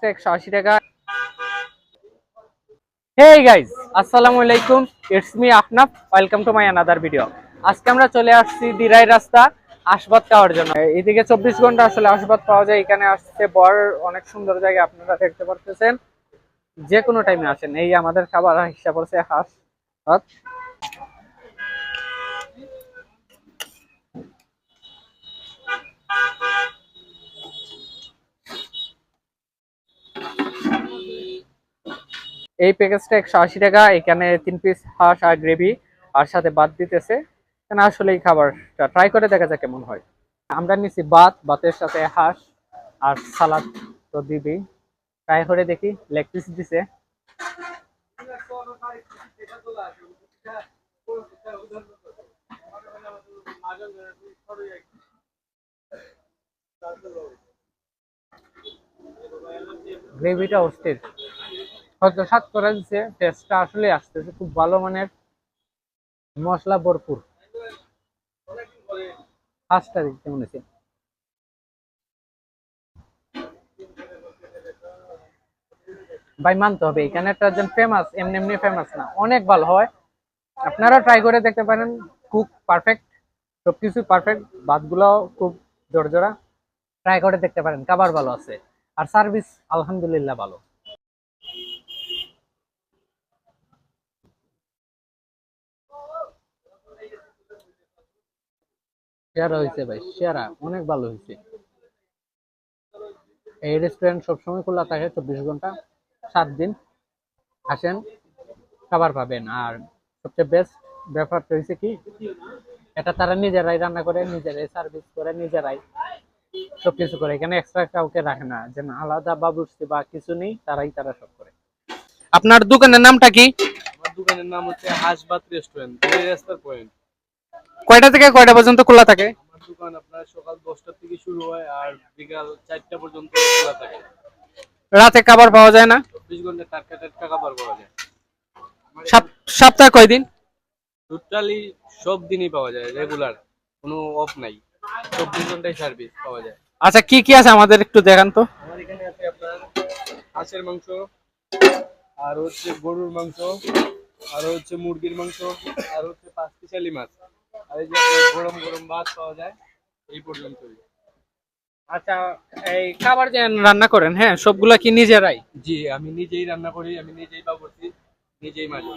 প্যাকেজটা একশো আশি টাকা। হেই গাইজ আসসালামু আলাইকুম। It's me আপনাপ welcome to my another video আজকে আমরা চলে আসছি দিরাই রাস্তা আসবাদ খাওয়ার জন্য। এদিকে চব্বিশ ঘণ্টা আসলে আসবাদ পাওয়া যায়। এখানে আসতে বড় অনেক সুন্দর জায়গা আপনারা দেখতে পারতেছেন। যে কোনো টাইমে আসেন। এই আমাদের খাবার হিসাব হচ্ছে হাঁস। এই প্যাকেজটা একশো আশি টাকা, এখানে তিন পিস হাঁস আর গ্রেভি আর সাথে ভাত দিতেছে। এখানে আসলে এই খাবারটা ট্রাই করে দেখা যাক কেমন হয়। আমরা নিছি ভাত, ভাতের সাথে হাঁস আর সালাদ তো দিবি। ট্রাই করে দেখি লেগ পিস দিছে। গ্রেভিটা অস্থির। হয়তো স্বাদ করে দিচ্ছে টেস্টটা আসলে আসতেছে, খুব ভালো মানের। মশলা ভরপুর। হাঁসটা দেখতে মনে হচ্ছে ভাই, মানতে হবে, এখানে একটা একজন ফেমাস এমনি এমনি ফেমাস না, অনেক ভালো হয়। আপনারা ট্রাই করে দেখতে পারেন কুক পারফেক্ট সবকিছু পারফেক্ট ভাতগুলোও খুব জোরজোড়া। ট্রাই করে দেখতে পারেন, খাবার ভালো আছে। আর সার্ভিস আলহামদুলিল্লাহ ভালো। সেরা হয়েছে ভাই সেরা অনেক ভালো হয়েছে এই রেস্টুরেন্ট সবসময় খোলা থাকে চব্বিশ ঘণ্টা সাত দিন। আসেন খাবার পাবেন। আর সবচেয়ে বেস্ট ব্যাপারটা হয়েছে কি এটা তারা নিজেরাই রান্না করে নিজেরাই সার্ভিস করে নিজেরাই সবকিছু করে। এখানে এক্সট্রা কাউকে রাখে না যেন আলাদা বাবুর্চি বা কিছু নেই তারাই তারা সব করে। আপনার দোকানের নামটা কি? আমার দোকানের নাম হচ্ছে হাসবাত রেস্টুরেন্ট দুই রাস্তার পয়েন্ট কয়টা থেকে কয়টা পর্যন্ত খোলা থাকে? দোকান আপনার সকাল দশটার থেকে শুরু হয় আর বিকাল চারটা পর্যন্ত খোলা থাকে। রাতে খাবার পাওয়া যায় না? চব্বিশ ঘণ্টা টাটকা টাটকা খাবার পাওয়া যায়। সপ্তাহে কয়দিন? টোটালি সব দিনই পাওয়া যায় রেগুলার কোনো অফ নাই। চব্বিশ ঘন্টায় সার্ভিস পাওয়া যায়। আচ্ছা কি কি আছে আমাদের একটু দেখান তো। আমার এখানে আছে আপনার হাঁসের মাংস আর হচ্ছে গরুর মাংস আর হচ্ছে মুরগির মাংস আর হচ্ছে পাঁচ পিসালি মাছ। আর এই যে গরম গরম ভাত পাওয়া যায় এই পর্যন্তই। আচ্ছা এই খাবার যে রান্না করেন হ্যাঁ সবগুলা কি নিজেরাই? জি আমি নিজেই রান্না করি আমি নিজেই বাবুর্চি নিজেই মাঝে।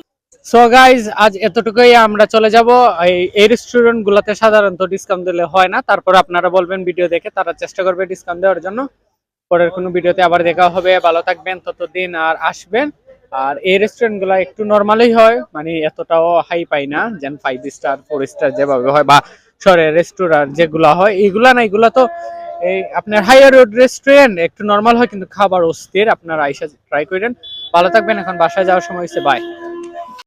সো গাইজ আজ এতটুকুই আমরা চলে যাব। এই এই রেস্টুরেন্ট গুলাতে সাধারণত ডিসকাউন্ট দিলে হয় না তারপর আপনারা বলবেন ভিডিও দেখে তারা চেষ্টা করবে ডিসকাউন্ট দেওয়ার জন্য। পরের কোনো ভিডিওতে আবার দেখা হবে। ভালো থাকবেন ততদিন আর আসবেন। আর এই রেস্টুরেন্টগুলা একটু নর্মালই হয় মানে এতটাও হাই পাই না, যেন ফাইভ স্টার ফোর স্টার যেভাবে হয়, বা সরে রেস্টুরেন্ট যেগুলো হয়, এইগুলা না এগুলা তো এই আপনার হাইয়ার রোড রেস্টুরেন্ট একটু নর্মাল হয়, কিন্তু খাবার অস্থির, আপনার আইসা ট্রাই করেন। ভালো থাকবেন, এখন বাসায় যাওয়ার সময় হচ্ছে বাই